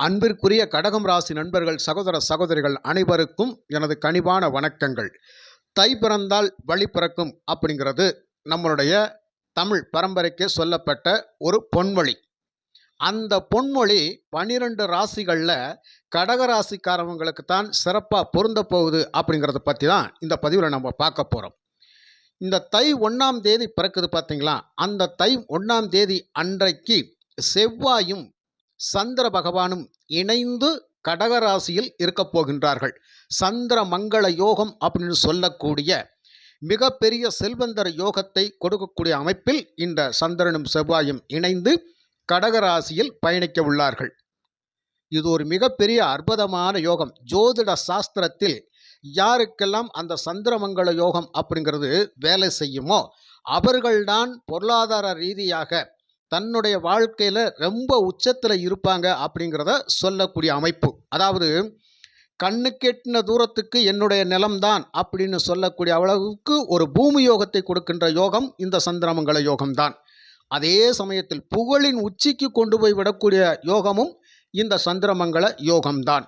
அன்பிற்குரிய கடகம் ராசி நண்பர்கள் சகோதர சகோதரிகள் அனைவருக்கும் எனது கனிவான வணக்கங்கள். தை பிறந்தால் வழி பிறக்கும் அப்படிங்கிறது நம்மளுடைய தமிழ் பரம்பரைக்கு சொல்லப்பட்ட ஒரு பொன்மொழி. அந்த பொன்மொழி பன்னிரெண்டு ராசிகளில் கடக ராசிக்காரவங்களுக்கு தான் சிறப்பாக பொருந்த போகுது அப்படிங்கிறத பற்றி தான் இந்த பதிவில் நம்ம பார்க்க போகிறோம் இந்த தை ஒன்றாம் தேதி பிறக்குது பார்த்தீங்களா அந்த தை ஒன்றாம் தேதி அன்றைக்கு செவ்வாயும் சந்திர பகவானும் இணைந்து கடகராசியில் இருக்கப் போகின்றார்கள். சந்திர மங்கள யோகம் அப்படின்னு சொல்லக்கூடிய மிகப்பெரிய செல்வந்தர யோகத்தை கொடுக்கக்கூடிய அமைப்பில் இந்த சந்திரனும் செவ்வாயும் இணைந்து கடகராசியில் பயணிக்க உள்ளார்கள். இது ஒரு மிகப்பெரிய அற்புதமான யோகம். ஜோதிட சாஸ்திரத்தில் யாருக்கெல்லாம் அந்த சந்திரமங்கள யோகம் அப்படிங்கிறது வேலை செய்யுமோ அவர்கள்தான் பொருளாதார ரீதியாக தன்னுடைய வாழ்க்கையில் ரொம்ப உச்சத்தில் இருப்பாங்க அப்படிங்கிறத சொல்லக்கூடிய அமைப்பு. அதாவது கண்ணுக்கெட்டின தூரத்துக்கு என்னுடைய நிலம்தான் அப்படின்னு சொல்லக்கூடிய அளவுக்கு ஒரு பூமி யோகத்தை கொடுக்கின்ற யோகம் இந்த சந்திரமங்கல யோகம்தான். அதே சமயத்தில் புகழின் உச்சிக்கு கொண்டு போய் விடக்கூடிய யோகமும் இந்த சந்திரமங்கல யோகம்தான்.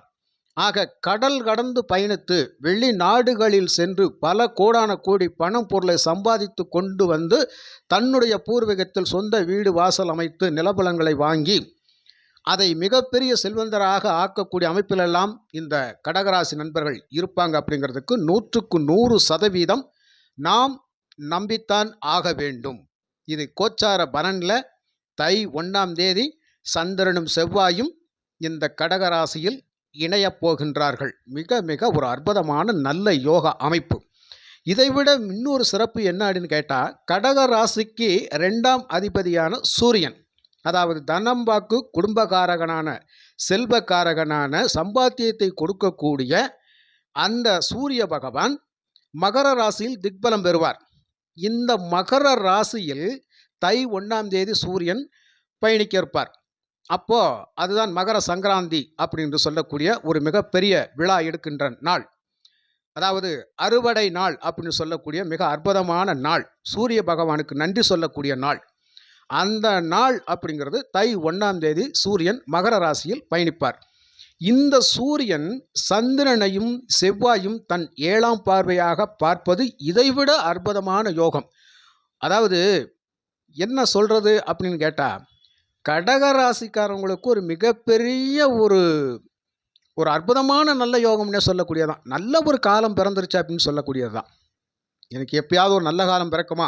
ஆக கடல் கடந்து பயணித்து வெளிநாடுகளில் சென்று பல கோடான கோடி பணம் பொருளை சம்பாதித்து கொண்டு வந்து தன்னுடைய பூர்வீகத்தில் சொந்த வீடு வாசல் அமைத்து நிலபலங்களை வாங்கி அதை மிகப்பெரிய செல்வந்தராக ஆக்கக்கூடிய அமைப்பிலெல்லாம் இந்த கடகராசி நண்பர்கள் இருப்பாங்க அப்படிங்கிறதுக்கு நூற்றுக்கு நூறு சதவீதம் நாம் நம்பித்தான் ஆக வேண்டும். இது கோச்சார பலனில் தை ஒன்றாம் தேதி சந்திரனும் செவ்வாயும் இந்த கடகராசியில் இணையப் போகின்றார்கள் மிக மிக ஒரு அற்புதமான நல்ல யோகா அமைப்பு. இதைவிட இன்னொரு சிறப்பு என்ன அப்படின்னு கேட்டால் கடக ராசிக்கு ரெண்டாம் அதிபதியான சூரியன் அதாவது தனம்பாக்கு குடும்பகாரகனான செல்வக்காரகனான சம்பாத்தியத்தை கொடுக்கக்கூடிய அந்த சூரிய பகவான் மகர ராசியில் திக்பலம் பெறுவார். இந்த மகர ராசியில் தை ஒன்றாம் தேதி சூரியன் பயணிக்க இருப்பார். அப்போது அதுதான் மகர சங்கராந்தி அப்படின்னு சொல்லக்கூடிய ஒரு மிகப்பெரிய விழா எடுக்கின்ற நாள். அதாவது அறுவடை நாள் அப்படின்னு சொல்லக்கூடிய மிக அற்புதமான நாள். சூரிய பகவானுக்கு நன்றி சொல்லக்கூடிய நாள். அந்த நாள் அப்படிங்கிறது தை ஒன்றாம் தேதி சூரியன் மகர ராசியில் பயணிப்பார். இந்த சூரியன் சந்திரனையும் செவ்வாயும் தன் ஏழாம் பார்வையாக பார்ப்பது இதைவிட அற்புதமான யோகம். அதாவது என்ன சொல்கிறது அப்படின்னு கேட்டால் கடக ராசிக்காரவங்களுக்கு ஒரு மிகப்பெரிய ஒரு ஒரு அற்புதமான நல்ல யோகம்னே சொல்லக்கூடியதான் நல்ல ஒரு காலம் பிறந்துருச்சு அப்படின்னு சொல்லக்கூடியது தான் எனக்கு எப்பயாவது ஒரு நல்ல காலம் பிறக்குமா?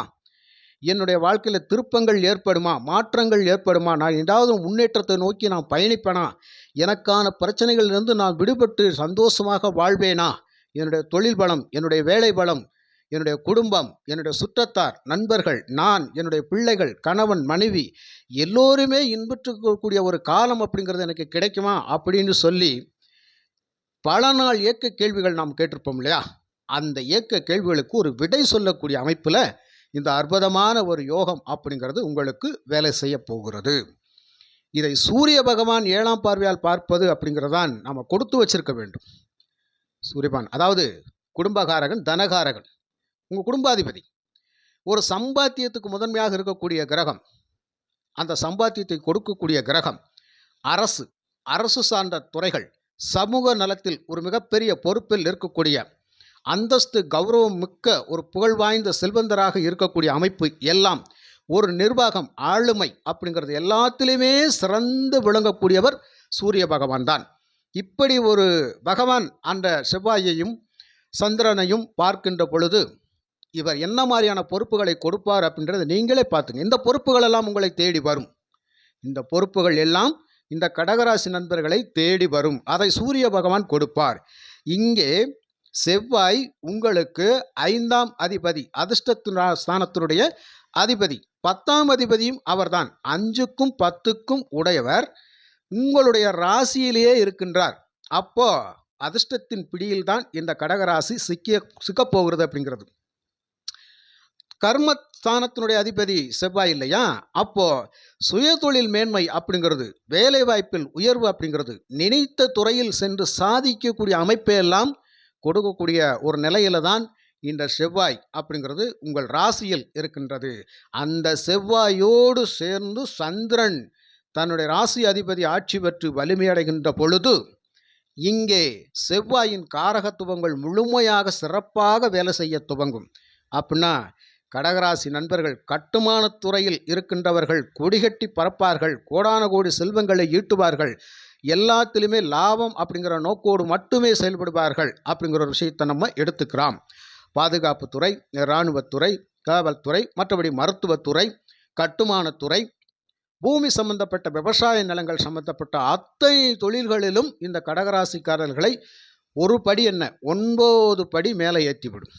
என்னுடைய வாழ்க்கையில் திருப்பங்கள் ஏற்படுமா? மாற்றங்கள் ஏற்படுமா? நான் ஏதாவது முன்னேற்றத்தை நோக்கி நான் பயணிப்பேனா? எனக்கான பிரச்சனைகளிலிருந்து நான் விடுபட்டு சந்தோஷமாக வாழ்வேனா? என்னுடைய தொழில் பலம் என்னுடைய வேலை பலம் என்னுடைய குடும்பம் என்னுடைய சுற்றத்தார் நண்பர்கள் நான் என்னுடைய பிள்ளைகள் கணவன் மனைவி எல்லோருமே இன்புற்றுக்கூடிய ஒரு காலம் அப்படிங்கிறது எனக்கு கிடைக்குமா அப்படின்னு சொல்லி பல நாள் இயக்க கேள்விகள் நாம் கேட்டிருப்போம் இல்லையா? அந்த இயக்க கேள்விகளுக்கு ஒரு விடை சொல்லக்கூடிய அமைப்பில் இந்த அற்புதமான ஒரு யோகம் அப்படிங்கிறது உங்களுக்கு வேலை செய்ய போகிறது. இதை சூரிய பகவான் ஏழாம் பார்வையால் பார்ப்பது அப்படிங்கிறதான் நாம் கொடுத்து வச்சிருக்க வேண்டும். சூரியபான் அதாவது குடும்பகாரகன் தனகாரகன். உங்கள் குடும்பாதிபதி. ஒரு சம்பாத்தியத்துக்கு முதன்மையாக இருக்கக்கூடிய கிரகம் அந்த சம்பாத்தியத்தை கொடுக்கக்கூடிய கிரகம் அரசு அரசு சார்ந்த துறைகள் சமூக நலத்தில் ஒரு மிகப்பெரிய பொறுப்பில் இருக்கக்கூடிய அந்தஸ்து கௌரவம் மிக்க ஒரு புகழ் வாய்ந்த செல்வந்தராக இருக்கக்கூடிய அமைப்பு எல்லாம் ஒரு நிர்வாகம் ஆளுமை அப்படிங்கிறது எல்லாத்திலையுமே சிறந்து விளங்கக்கூடியவர் சூரிய பகவான் தான். இப்படி ஒரு பகவான் அந்த செவ்வாயையும் சந்திரனையும் பார்க்கின்ற பொழுது இவர் என்ன மாதிரியான பொறுப்புகளை கொடுப்பார் அப்படின்றத நீங்களே பார்த்துங்க. இந்த பொறுப்புகள் எல்லாம் உங்களை தேடி வரும். இந்த பொறுப்புகள் எல்லாம் இந்த கடகராசி நண்பர்களை தேடி வரும். அதை சூரிய பகவான் கொடுப்பார். இங்கே செவ்வாய் உங்களுக்கு ஐந்தாம் அதிபதி அதிர்ஷ்ட ஸ்தானத்தினுடைய அதிபதி. பத்தாம் அதிபதியும் அவர்தான். அஞ்சுக்கும் பத்துக்கும் உடையவர். உங்களுடைய ராசியிலேயே இருக்கின்றார். அப்போ அதிர்ஷ்டத்தின் பிடியில்தான் இந்த கடகராசி சிக்கிய சிக்கப்போகிறது அப்படிங்கிறது. கர்மஸ்தானத்தினுடைய அதிபதி செவ்வாய் இல்லையா? அப்போ சுயதொழில் மேன்மை அப்படிங்கிறது வேலை வாய்ப்பில் உயர்வு அப்படிங்கிறது நினைத்த துறையில் சென்று சாதிக்கக்கூடிய அமைப்பையெல்லாம் கொடுக்கக்கூடிய ஒரு நிலையில தான் இந்த செவ்வாய் அப்படிங்கிறது உங்கள் ராசியில் இருக்கின்றது. அந்த செவ்வாயோடு சேர்ந்து சந்திரன் தன்னுடைய ராசி அதிபதி ஆட்சி பெற்று வலிமையடைகின்ற பொழுது இங்கே செவ்வாயின் காரகத்துவங்கள் முழுமையாக சிறப்பாக வேலை செய்ய துவங்கும். அப்படின்னா கடகராசி நண்பர்கள் கட்டுமானத் துறையில் இருக்கின்றவர்கள் கொடிகட்டி பறப்பார்கள் கோடான கோடி செல்வங்களை ஈட்டுவார்கள் எல்லாத்திலுமே லாபம் அப்படிங்கிற நோக்கோடு மட்டுமே செயல்படுவார்கள் அப்படிங்கிற ஒரு விஷயத்தை நம்ம எடுத்துக்கிறோம். பாதுகாப்புத்துறை இராணுவத்துறை காவல்துறை மற்றபடி மருத்துவத்துறை கட்டுமானத்துறை பூமி சம்பந்தப்பட்ட விவசாய நிலங்கள் சம்பந்தப்பட்ட அத்தனை தொழில்களிலும் இந்த கடகராசிக்காரர்களை ஒரு படி என்ன? ஒன்பது படி மேலே ஏற்றிவிடும்.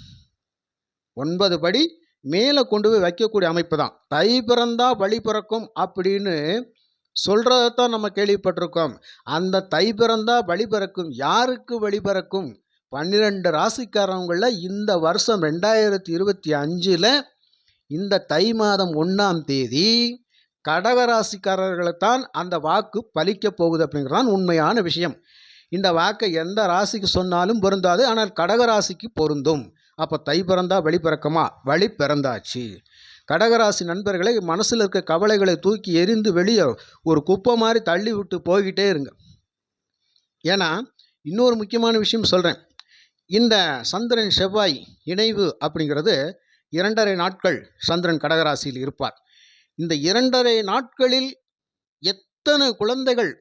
ஒன்பது படி மேலே கொண்டு போய் வைக்கக்கூடிய அமைப்பு தான் தை பிறந்தா வழி பிறக்கும் அப்படின்னு சொல்கிறதான் நம்ம கேள்விப்பட்டிருக்கோம். அந்த தை பிறந்தா வழி பிறக்கும் யாருக்கு வழி பிறக்கும்? பன்னிரெண்டு ராசிக்காரவங்களில் இந்த வருஷம் ரெண்டாயிரத்தி இருபத்தி அஞ்சில் இந்த தை மாதம் ஒன்றாம் தேதி கடகராசிக்காரர்களைத்தான் அந்த வாக்கு பலிக்க போகுது அப்படிங்கிறதான் உண்மையான விஷயம். இந்த வாக்கை எந்த ராசிக்கு சொன்னாலும் பொருந்தாது ஆனால் கடகராசிக்கு பொருந்தும். அப்போ தை பிறந்தா வழி பிறக்கமா? வழி பிறந்தாச்சு. கடகராசி நண்பர்களை மனசில் இருக்க கவலைகளை தூக்கி எரிந்து வெளியே ஒரு குப்பை மாதிரி தள்ளி விட்டு போய்கிட்டே இருங்க. ஏன்னா இன்னொரு முக்கியமான விஷயம் சொல்கிறேன் இந்த சந்திரன் செவ்வாய் இணைவு அப்படிங்கிறது இரண்டரை நாட்கள் சந்திரன் கடகராசியில் இருப்பார். இந்த இரண்டரை நாட்களில் எத்தனை குழந்தைகள்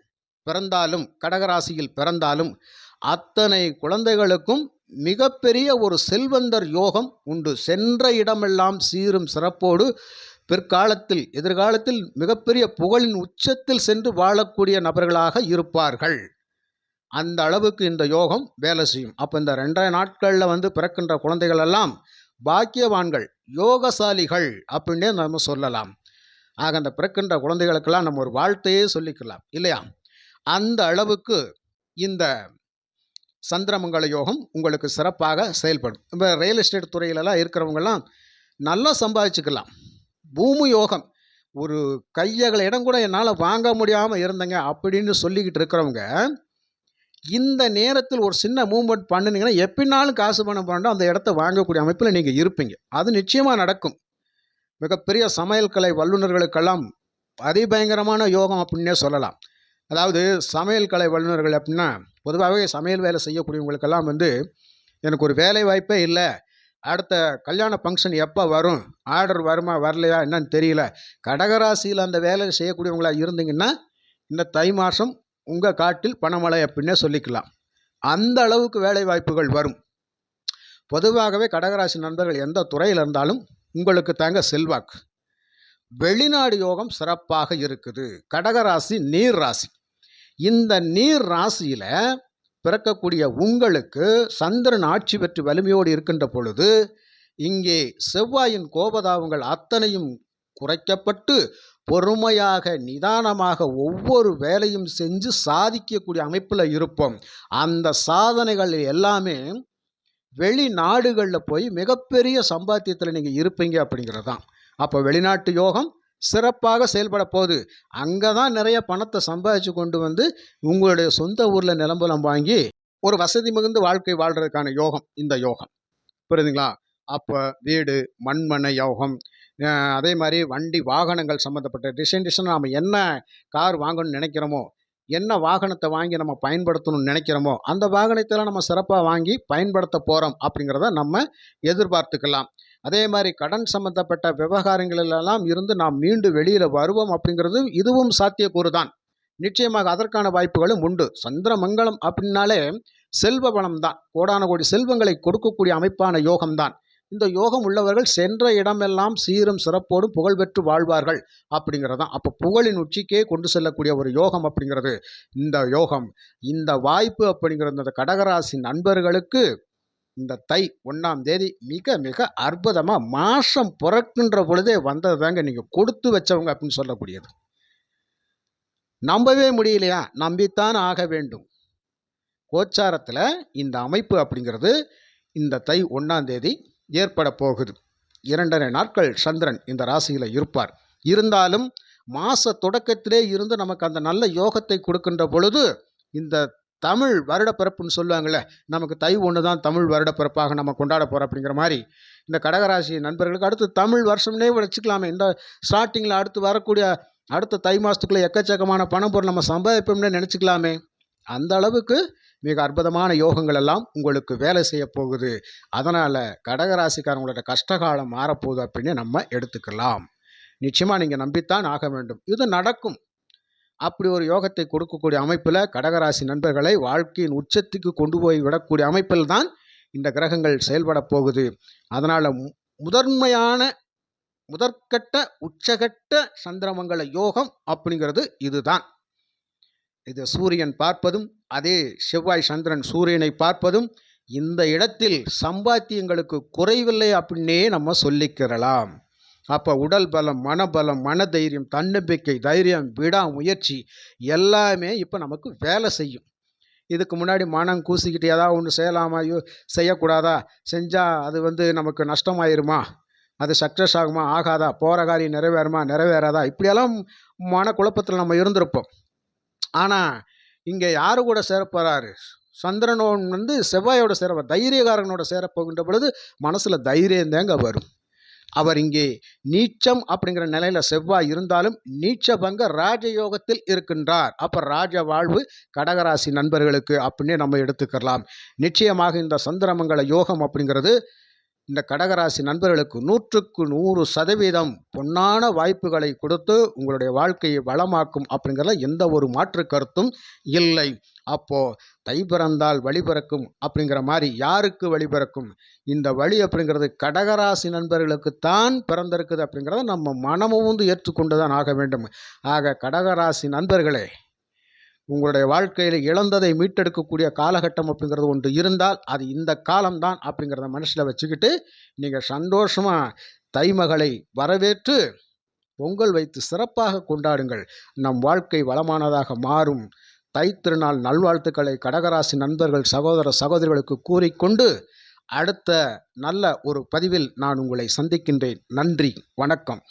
பிறந்தாலும் கடகராசியில் பிறந்தாலும் அத்தனை குழந்தைகளுக்கும் மிகப்பெரிய ஒரு செல்வந்தர் யோகம் உண்டு. சென்ற இடமெல்லாம் சீரும் சிறப்போடு பிற்காலத்தில் எதிர்காலத்தில் மிகப்பெரிய புகழின் உச்சத்தில் சென்று வாழக்கூடிய நபர்களாக இருப்பார்கள். அந்த அளவுக்கு இந்த யோகம் வேலை செய்யும். அப்போ இந்த ரெண்டரை நாட்களில் வந்து பிறக்கின்ற குழந்தைகள் எல்லாம் பாக்கியவான்கள் யோகசாலிகள் அப்படின்னே நம்ம சொல்லலாம். ஆக அந்த பிறக்கின்ற குழந்தைகளுக்கெல்லாம் நம்ம ஒரு வாழ்த்தையே சொல்லிக்கலாம் இல்லையா? அந்த அளவுக்கு இந்த சந்திரமங்கள யோகம் உங்களுக்கு சிறப்பாக செயல்படும். இப்போ ரியல் எஸ்டேட் துறையிலலாம் இருக்கிறவங்கெல்லாம் நல்லா சம்பாதிச்சுக்கலாம். பூமி யோகம் ஒரு கையகல இடம் கூட என்னால் வாங்க முடியாமல் இருந்தேங்க அப்படின்னு சொல்லிக்கிட்டு இருக்கிறவங்க இந்த நேரத்தில் ஒரு சின்ன மூவ்மெண்ட் பண்ணுனீங்கன்னா எப்பினாலும் காசு பணம் பண்ணால் அந்த இடத்த வாங்கக்கூடிய அமைப்பில் நீங்கள் இருப்பீங்க. அது நிச்சயமாக நடக்கும். மிகப்பெரிய சமையல் கலை வல்லுநர்களுக்கெல்லாம் அதிபயங்கரமான யோகம் அப்படின்னே சொல்லலாம். அதாவது சமையல் கலை வல்லுநர்கள் அப்படின்னா பொதுவாகவே சமையல் வேலை செய்யக்கூடியவங்களுக்கெல்லாம் வந்து எனக்கு ஒரு வேலை வாய்ப்பே இல்லை. அடுத்த கல்யாண ஃபங்க்ஷன் எப்போ வரும்? ஆர்டர் வருமா வரலையா என்னன்னு தெரியல. கடகராசியில் அந்த வேலை செய்யக்கூடியவங்களா இருந்தீங்கன்னா இந்த தை மாதம் உங்கள் காட்டில் பணமழை அப்படின்னே சொல்லிக்கலாம். அந்த அளவுக்கு வேலை வாய்ப்புகள் வரும். பொதுவாகவே கடகராசி நண்பர்கள் எந்த துறையில் இருந்தாலும் உங்களுக்கு தாங்க செல்வாக்கு. வெளிநாடு யோகம் சிறப்பாக இருக்குது. கடகராசி நீர் ராசி. இந்த நீர் ராசியில் பிறக்கக்கூடிய உங்களுக்கு சந்திரன் ஆட்சி பெற்று வலிமையோடு இருக்கின்ற பொழுது இங்கே செவ்வாயின் கோபதாபங்கள் அத்தனையும் குறைக்கப்பட்டு பொறுமையாக நிதானமாக ஒவ்வொரு வேலையும் செஞ்சு சாதிக்கக்கூடிய அமைப்பில் இருப்போம். அந்த சாதனைகள் எல்லாமே வெளிநாடுகளில் போய் மிகப்பெரிய சம்பாத்தியத்தில் நீங்கள் இருப்பீங்க அப்படிங்கிறது தான் அப்போ வெளிநாட்டு யோகம் சிறப்பாக செயல்பட போகுது. அங்கே தான் நிறைய பணத்தை சம்பாதிச்சு கொண்டு வந்து உங்களுடைய சொந்த ஊரில் நிலம்பலம் வாங்கி ஒரு வசதி மிகுந்த வாழ்க்கை வாழ்கிறதுக்கான யோகம் இந்த யோகம். புரியுதுங்களா? அப்போ வீடு மண்மனை யோகம் அதே மாதிரி வண்டி வாகனங்கள் சம்மந்தப்பட்ட டிசைன் டிசைன் நாம் என்ன கார் வாங்கணும்னு நினைக்கிறோமோ என்ன வாகனத்தை வாங்கி நம்ம பயன்படுத்தணும்னு நினைக்கிறோமோ அந்த வாகனத்தெல்லாம் நம்ம சிறப்பாக வாங்கி பயன்படுத்த போகிறோம் அப்படிங்கிறத நம்ம எதிர்பார்த்துக்கலாம். அதே மாதிரி கடன் சம்பந்தப்பட்ட விவகாரங்களிலெல்லாம் இருந்து நாம் மீண்டு வெளியில் வருவோம் அப்படிங்கிறது இதுவும் சாத்தியக்கூறு தான் நிச்சயமாக அதற்கான வாய்ப்புகளும் உண்டு. சந்திரமங்கலம் அப்படின்னாலே செல்வ வளம் தான் கோடான கோடி செல்வங்களை கொடுக்கக்கூடிய அமைப்பான யோகம்தான். இந்த யோகம் உள்ளவர்கள் சென்ற இடமெல்லாம் சீரும் சிறப்போடும் புகழ் பெற்று வாழ்வார்கள் அப்படிங்கிறது தான் அப்போ புகழின் உச்சிக்கே கொண்டு செல்லக்கூடிய ஒரு யோகம் அப்படிங்கிறது இந்த யோகம். இந்த வாய்ப்பு அப்படிங்கிறது அந்த கடகராசி நண்பர்களுக்கு இந்த தை ஒன்றாம் தேதி மிக மிக அற்புதமாக மாதம் பிறக்கின்ற பொழுதே வந்தது தாங்க நீங்கள் கொடுத்து வச்சவங்க அப்படின்னு சொல்லக்கூடியது. நம்பவே முடியலையா? நம்பித்தான் ஆக வேண்டும். கோச்சாரத்தில் இந்த அமைப்பு அப்படிங்கிறது இந்த தை ஒன்றாம் தேதி ஏற்பட போகுது. இரண்டரை நாட்கள் சந்திரன் இந்த ராசியில் இருப்பார். இருந்தாலும் மாத தொடக்கத்திலே இருந்து நமக்கு அந்த நல்ல யோகத்தை கொடுக்கின்ற பொழுது இந்த தமிழ் வருடப்பிறப்புன்னு சொல்லுவாங்கள்ல நமக்கு தை ஒன்று தான் தமிழ் வருடப்பிறப்பாக நம்ம கொண்டாட போகிறோம் அப்படிங்கிற மாதிரி. இந்த கடகராசி நண்பர்களுக்கு அடுத்து தமிழ் வருஷம்னே வச்சுக்கலாமே. இந்த ஸ்டார்டிங்கில் அடுத்து வரக்கூடிய அடுத்த தை மாதத்துக்குள்ளே எக்கச்சக்கமான பணம் பொருள் நம்ம சம்பாதிப்போம்னு நினச்சிக்கலாமே. அந்த அளவுக்கு மிக அற்புதமான யோகங்கள் எல்லாம் உங்களுக்கு வேலை செய்ய போகுது. அதனால் கடகராசிக்காரங்களோட கஷ்டகாலம் மாறப்போகுது அப்படின்னு நம்ம எடுத்துக்கலாம். நிச்சயமாக நீங்கள் நம்பித்தான் ஆக வேண்டும். இது நடக்கும். அப்படி ஒரு யோகத்தை கொடுக்கக்கூடிய அமைப்பில் கடகராசி நண்பர்களை வாழ்க்கையின் உச்சத்துக்கு கொண்டு போய் விடக்கூடிய அமைப்பில் தான் இந்த கிரகங்கள் செயல்பட போகுது. அதனால் முதன்மையான முதற்கட்ட உச்சகட்ட சந்திரமங்கல யோகம் அப்படிங்கிறது இதுதான். இது சூரியன் பார்ப்பதும் அதே செவ்வாய் சந்திரன் சூரியனை பார்ப்பதும் இந்த இடத்தில் சம்பாத்தியங்களுக்கு குறைவில்லை அப்படின்னே நம்ம சொல்லிக்கிறலாம். அப்போ உடல் பலம் மனபலம் மனதைரியம் தன்னம்பிக்கை தைரியம் விடாமுயற்சி எல்லாமே இப்போ நமக்கு வேலை செய்யும். இதுக்கு முன்னாடி மனம் கூசிக்கிட்டு ஏதாவது ஒன்று செய்யலாமா ஐயோ செய்யக்கூடாதா? செஞ்சால் அது வந்து நமக்கு நஷ்டமாயிருமா? அது சக்ஸஸ் ஆகுமா? ஆகாதா? போகிற காரியம் நிறைவேறுமா? நிறைவேறாதா? இப்படியெல்லாம் மன குழப்பத்தில் நம்ம இருந்திருப்போம். ஆனால் இங்கே யாரு கூட சேரப்போகிறாரு சந்திரனோன் வந்து செவ்வாயோட சேர தைரியகாரனோட சேரப்போகின்ற பொழுது மனசில் தைரியம் தாங்க வரும். அவர் இங்கே நீச்சம் அப்படிங்கிற நிலையில் செவ்வாய் இருந்தாலும் நீச்ச பங்க ராஜயோகத்தில் இருக்கின்றார். அப்போ ராஜ வாழ்வு கடகராசி நண்பர்களுக்கு அப்படின்னு நம்ம எடுத்துக்கலாம் நிச்சயமாக இந்த சந்திரமங்கல யோகம் அப்படிங்கிறது இந்த கடகராசி நண்பர்களுக்கு நூற்றுக்கு நூறு சதவீதம் பொன்னான வாய்ப்புகளை கொடுத்து உங்களுடைய வாழ்க்கையை வளமாக்கும் அப்படிங்கிறத எந்த ஒரு மாற்று கருத்தும் இல்லை. அப்போது தை பிறந்தால் வழி பிறக்கும் அப்படிங்கிற மாதிரி யாருக்கு வழி பிறக்கும்? இந்த வழி அப்படிங்கிறது கடகராசி நண்பர்களுக்குத்தான் பிறந்திருக்குது அப்படிங்கிறத நம்ம மனமும் வந்து ஏற்றுக்கொண்டு தான் ஆக வேண்டும். ஆக கடகராசி நண்பர்களே உங்களுடைய வாழ்க்கையில் இழந்ததை மீட்டெடுக்கக்கூடிய காலகட்டம் அப்படிங்கிறது ஒன்று இருந்தால் அது இந்த காலம்தான் அப்படிங்கிறத மனசில் வச்சுக்கிட்டு நீங்கள் சந்தோஷமாக தைமகளை வரவேற்று பொங்கல் வைத்து சிறப்பாக கொண்டாடுங்கள். நம் வாழ்க்கை வளமானதாக மாறும். தை திருநாள் நல்வாழ்த்துக்களை கடகராசி நண்பர்கள் சகோதர சகோதரிகளுக்கு கூறிக்கொண்டு அடுத்த நல்ல ஒரு பதிவில் நான் உங்களை சந்திக்கின்றேன். நன்றி வணக்கம்.